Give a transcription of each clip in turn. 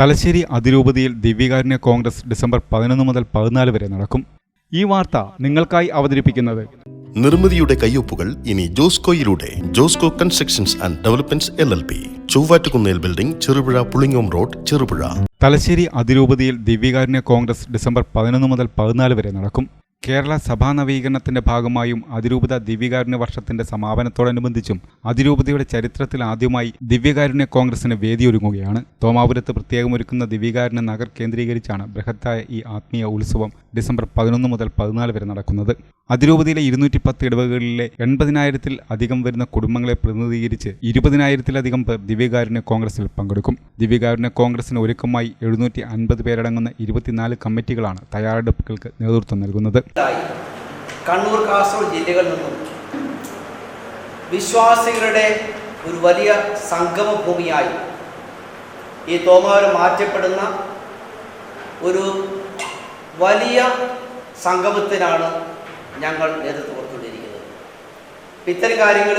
തലശ്ശേരി അതിരൂപതയിൽ ദിവ്യകാരുണ്യ കോൺഗ്രസ് ഡിസംബർ പതിനൊന്ന് മുതൽ പതിനാല് വരെ നടക്കും. ഈ വാർത്ത നിങ്ങൾക്കായി അവതരിപ്പിക്കുന്നത്. നിർമ്മിതിയുടെ കയ്യൊപ്പുകൾ ഇനി ജോസ്കോയിലൂടെ Josco constructions and developments L L P Chovvattukunnel building Cherupuzha Pulingome road Cherupuzha. Thalassery അതിരൂപതയിൽ ദിവ്യകാരുണ്യ കോൺഗ്രസ് ഡിസംബർ പതിനൊന്ന് മുതൽ പതിനാല് വരെ നടക്കും. കേരള സഭാ നവീകരണത്തിന്റെ ഭാഗമായും അതിരൂപത ദിവ്യകാരുണ്യ വർഷത്തിന്റെ സമാപനത്തോടനുബന്ധിച്ചും അതിരൂപതയുടെ ചരിത്രത്തിൽ ആദ്യമായി ദിവ്യകാരുണ്യ കോൺഗ്രസിന് വേദിയൊരുങ്ങുകയാണ്. തോമാപുരത്ത് പ്രത്യേകമൊരുക്കുന്ന ദിവ്യകാരുണ്യ നഗർ കേന്ദ്രീകരിച്ചാണ് ബൃഹത്തായ ഈ ആത്മീയ ഉത്സവം ഡിസംബർ പതിനൊന്ന് മുതൽ പതിനാല് വരെ നടക്കുന്നത്. അതിരൂപതയിലെ ഇരുന്നൂറ്റി പത്ത് ഇടവകളിലെ എൺപതിനായിരത്തിൽ അധികം വരുന്ന കുടുംബങ്ങളെ പ്രതിനിധീകരിച്ച് ഇരുപതിനായിരത്തിലധികം പേർ ദിവ്യകാരുണ്യ കോൺഗ്രസിൽ പങ്കെടുക്കും. ദിവ്യകാരുണ്യ കോൺഗ്രസിന് ഒരുക്കമായി എഴുന്നൂറ്റി അൻപത് പേരടങ്ങുന്ന ഇരുപത്തിനാല് കമ്മിറ്റികളാണ് തയ്യാറെടുപ്പുകൾക്ക് നേതൃത്വം നൽകുന്നത്. കണ്ണൂർ കാസർഗോഡ് ജില്ലകളിൽ നിന്നും വിശ്വാസികളുടെ ഒരു വലിയ സംഗമ ഭൂമിയായി ഈ തോമാവരം മാറ്റപ്പെടുന്ന ഒരു വലിയ സംഗമത്തിനാണ് ഞങ്ങൾ നേതൃത്വം കൊടുത്തുകൊണ്ടിരിക്കുന്നത്. ഇത്തരം കാര്യങ്ങൾ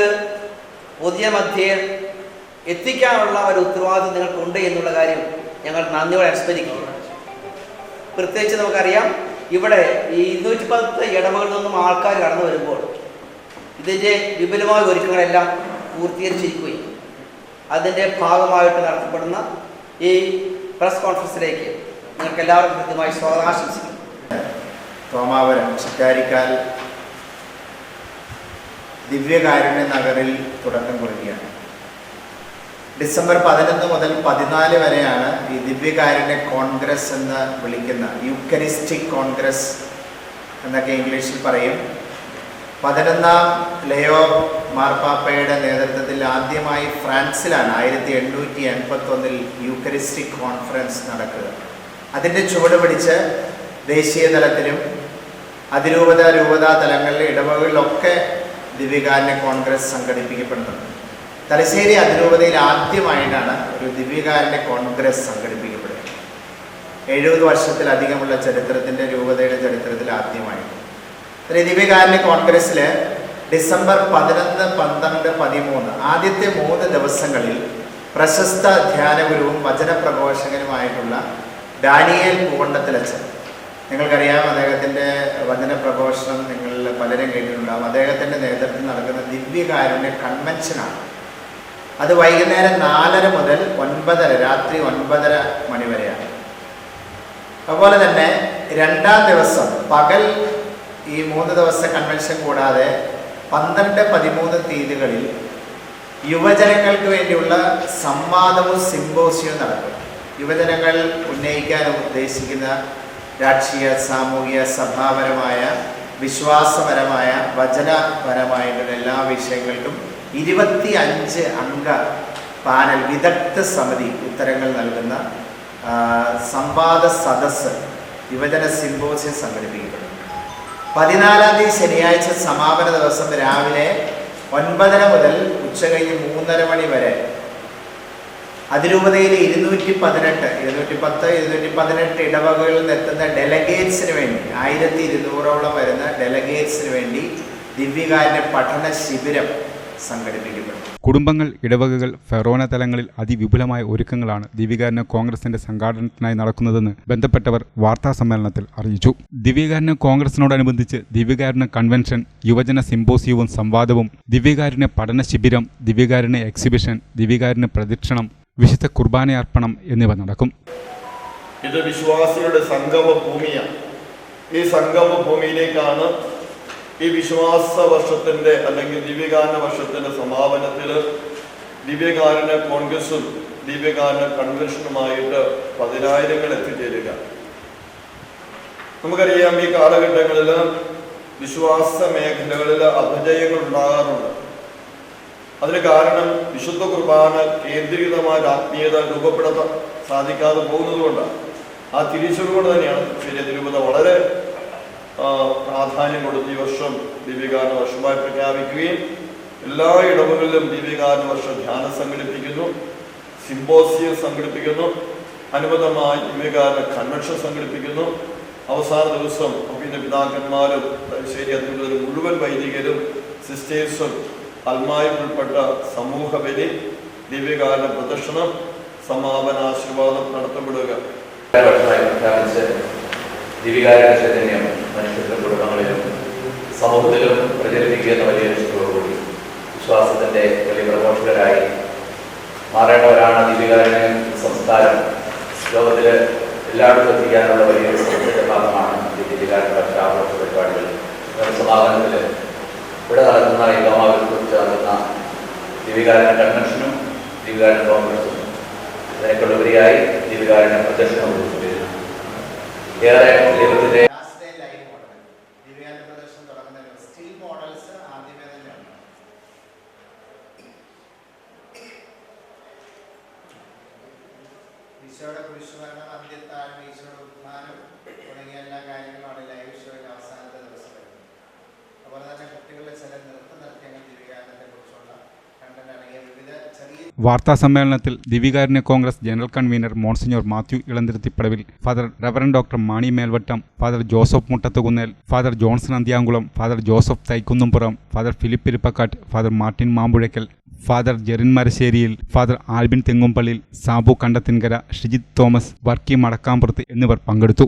പൊതുജനമധ്യേ എത്തിക്കാനുള്ള ഒരു ഉത്തരവാദിത്വം നിങ്ങൾക്കുണ്ട് എന്നുള്ള കാര്യം ഞങ്ങൾ നന്ദിയോടെ അനുസ്മരിക്കുന്നു. പ്രത്യേകിച്ച് നമുക്കറിയാം ഇവിടെ ഈ ഇരുന്നൂറ്റി പത്ത് ഇടവകളിൽ നിന്നും ആൾക്കാർ കടന്നു വരുമ്പോൾ ഇതിന്റെ വിപുലമായ ഒരുക്കങ്ങളെല്ലാം പൂർത്തീകരിച്ചിരിക്കുകയും അതിന്റെ ഭാഗമായിട്ട് നടത്തപ്പെടുന്ന ഈ പ്രസ് കോൺഫറൻസിലേക്ക് നിങ്ങൾക്ക് എല്ലാവർക്കും കൃത്യമായി സ്വാഗതം ആശംസിക്കുന്നു. തോമാപുരം ചിറ്റാരിക്കാൽ ദിവ്യകാരുണ്യ നഗറിൽ തുടക്കം കുറിക്കുകയാണ്. ഡിസംബർ പതിനൊന്ന് മുതൽ പതിനാല് വരെയാണ് ഈ ദിവ്യകാരുണ്യ കോൺഗ്രസ് എന്ന് വിളിക്കുന്ന യുക്കരിസ്റ്റിക് കോൺഗ്രസ് എന്നൊക്കെ ഇംഗ്ലീഷിൽ പറയും. പതിനൊന്നാം ലയോ മാർപ്പാപ്പയുടെ നേതൃത്വത്തിൽ ആദ്യമായി ഫ്രാൻസിലാണ് ആയിരത്തി എണ്ണൂറ്റി എൺപത്തി ഒന്നിൽ യൂക്കറിസ്റ്റിക് കോൺഫറൻസ് നടക്കുക. അതിന്റെ ചുവട് പിടിച്ച് ദേശീയ തലത്തിലും അതിരൂപത രൂപതാ തലങ്ങളിലെ ഇടവകളിലൊക്കെ ദിവ്യകാരുണ്യ കോൺഗ്രസ് സംഘടിപ്പിക്കപ്പെടുന്നുണ്ട്. തലശ്ശേരി അതിരൂപതയിൽ ആദ്യമായിട്ടാണ് ഒരു ദിവ്യകാരന്റെ കോൺഗ്രസ് സംഘടിപ്പിക്കപ്പെടുന്നത്. എഴുപത് വർഷത്തിലധികമുള്ള ചരിത്രത്തിന്റെ രൂപതയുടെ ചരിത്രത്തിൽ ആദ്യമായിട്ട്. ദിവ്യകാരന്റെ കോൺഗ്രസ്സിൽ ഡിസംബർ പതിനൊന്ന് പന്ത്രണ്ട് പതിമൂന്ന് ആദ്യത്തെ മൂന്ന് ദിവസങ്ങളിൽ പ്രശസ്ത ധ്യാനഗുരുവും വചനപ്രഘോഷകനുമായിട്ടുള്ള ഡാനിയേൽ പൂവണ്ടത്തിലച്ചൻ നിങ്ങൾക്കറിയാം അദ്ദേഹത്തിന്റെ വചനപ്രഘോഷണം നിങ്ങളിൽ പലരും കേട്ടിട്ടുണ്ടാകും അദ്ദേഹത്തിന്റെ നേതൃത്വത്തിൽ നടക്കുന്ന ദിവ്യകാരുണ്യ കൺവെൻഷനാണ് അത് വൈകുന്നേരം നാലര മുതൽ ഒൻപതര രാത്രി ഒൻപതര മണി വരെയാണ് അതുപോലെ തന്നെ രണ്ടാം ദിവസം പകൽ ഈ മൂന്ന് ദിവസത്തെ കൺവെൻഷൻ കൂടാതെ പന്ത്രണ്ട് പതിമൂന്ന് തീയതികളിൽ യുവജനങ്ങൾക്ക് വേണ്ടിയുള്ള സംവാദവും സിംബോസിയവും നടക്കും. യുവജനങ്ങൾ ഉന്നയിക്കാൻ ഉദ്ദേശിക്കുന്ന രാഷ്ട്രീയ സാമൂഹിക സഭാപരമായ വിശ്വാസപരമായ വചനപരമായിട്ടുള്ള എല്ലാ വിഷയങ്ങൾക്കും ഇരുപത്തി അഞ്ച് അംഗ പാനൽ വിദഗ്ധ സമിതി ഉത്തരങ്ങൾ നൽകുന്ന സംവാദ സദസ്സ് യുവജന സിംബോസിയം സംഘടിപ്പിക്കപ്പെടും പതിനാലാം തീയതി ശനിയാഴ്ച സമാപന ദിവസം രാവിലെ ഒൻപതര മുതൽ ഉച്ച കഴിഞ്ഞ് മൂന്നര മണി വരെ. അതിരൂപതയിലെ ഇരുന്നൂറ്റി പതിനെട്ട് ഇരുന്നൂറ്റി പത്ത് ഇരുന്നൂറ്റി പതിനെട്ട് ഇടവകകളിൽ നിന്ന് എത്തുന്ന ഡെലഗേറ്റ്സിന് വേണ്ടി ആയിരത്തി ഇരുന്നൂറോളം വരുന്ന ഡെലഗേറ്റ്സിന് വേണ്ടി ദിവ്യകാരുണ്യ പഠന ശിബിരം സംഘടിപ്പിക്കപ്പെടും. കുടുംബങ്ങൾ ഇടവകകൾ ഫെറോന തലങ്ങളിൽ അതിവിപുലമായ ഒരുക്കങ്ങളാണ് ദിവ്യകാരുണ്യ കോൺഗ്രസിന്റെ സംഘാടനത്തിനായി നടക്കുന്നതെന്ന് ബന്ധപ്പെട്ടവർ വാർത്താ സമ്മേളനത്തിൽ അറിയിച്ചു. ദിവ്യകാരുണ്യ കോൺഗ്രസിനോടനുബന്ധിച്ച് ദിവ്യകാരുണ്യ കൺവെൻഷൻ യുവജന സിംബോസിയവും സംവാദവും ദിവ്യകാരുണ്യ പഠന ശിബിരം ദിവ്യകാരുണ്യ എക്സിബിഷൻ ദിവ്യകാരുണ്യ പ്രദക്ഷിണം വിശുദ്ധ കുർബാനയർപ്പണം എന്നിവ നടക്കും. ഇത് വിശ്വാസികളുടെ സംഗമ ഭൂമിയാണ് ഈ സംഗമ ഭൂമിയിലേക്കാണ് ഈ വിശ്വാസ വർഷത്തിന്റെ അല്ലെങ്കിൽ ദിവ്യകാരണ വർഷത്തിന്റെ സമാപനത്തിൽ ദിവ്യകാരണ കോൺഗ്രസും ദിവ്യകാരണ കൺവെൻഷനുമായിട്ട് പതിനായിരങ്ങൾ എത്തിച്ചേരുക. നമുക്കറിയാം ഈ കാലഘട്ടങ്ങളിൽ വിശ്വാസ മേഖലകളിൽ അപജയങ്ങൾ ഉണ്ടാകാറുണ്ട്. അതിന് കാരണം വിശുദ്ധ കുർബാന കേന്ദ്രീകൃതമായ ആത്മീയത രൂപപ്പെടുത്താൻ സാധിക്കാതെ പോകുന്നതുകൊണ്ടാണ് ആ തിരിച്ചറിവുകൊണ്ട് തന്നെയാണ് ശരി തിരുപത വളരെ പ്രാധാന്യം ഈ വർഷം ദിവ്യകാരണ വർഷമായി പ്രഖ്യാപിക്കുകയും എല്ലാ ഇടവുകളിലും ദിവ്യകാരണ വർഷം ധ്യാനം സംഘടിപ്പിക്കുന്നു സിംബോസിയം സംഘടിപ്പിക്കുന്നു അനുബന്ധമായി ദിവ്യകാരണ കൺവെൻഷൻ സംഘടിപ്പിക്കുന്നു. അവസാന ദിവസം അഭിന്റെ പിതാക്കന്മാരും ശരി അധികൃതരും മുഴുവൻ വൈദികരും സിസ്റ്റേഴ്സും അൽമായും ഉൾപ്പെട്ട സമൂഹ ബലി ദിവ്യകാല പ്രദർശനം സമാപന ആശീർവാദം നടത്തപ്പെടുക. പ്രഖ്യാപിച്ച് ചൈതന്യം സമൂഹത്തിലും പ്രചരിപ്പിക്കുക എന്ന വലിയ ലക്ഷ്യത്തോടുകൂടി വിശ്വാസത്തിന്റെ വലിയ പ്രഘോഷകരായി മാറേണ്ടവരാണ് ദിവികാരുടെ സംസ്കാരം. ലോകത്തിൽ എല്ലായിടത്തും എത്തിക്കാനുള്ള വലിയ ശ്രമത്തിന്റെ ഭാഗമാണ് ദിവികാരുടെ വർഷാഘോഷ പരിപാടികൾ. സമാപനത്തിൽ ഇവിടെ നടക്കുന്ന ഈ ചേർന്ന ദിവികാരൻ കൺവെൻഷനും ദീപികാരൻ കോൺഗ്രസും ഇതിനേക്കാളുപരിയായി ദിവികാരന്റെ പ്രദർശനവും വരുന്നു. ഏറെ ദൈവത്തിന്റെ ora come suonava la ചെറിയ വാർത്താ സമ്മേളനത്തിൽ ദിവികാരുണ്യ congress general convener monsignor Mathew Elanthiruthippadavil father reverend doctor Mani Melvattom father Joseph Muttathukunnel father Johnson Anthyamkulam father Joseph Thaikkunnumpuram father Philip Irippakkattu father Martin Mampuzhakkal father Jerin Marasseriyil father Albin Thengumpallil Sabu Kandathinkara Shijith Thomas Varkey Madakkampurathu എന്നിവർ പങ്കെടുത്തു.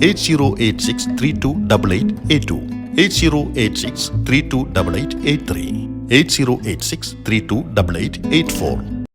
8086 328882, 8086 8086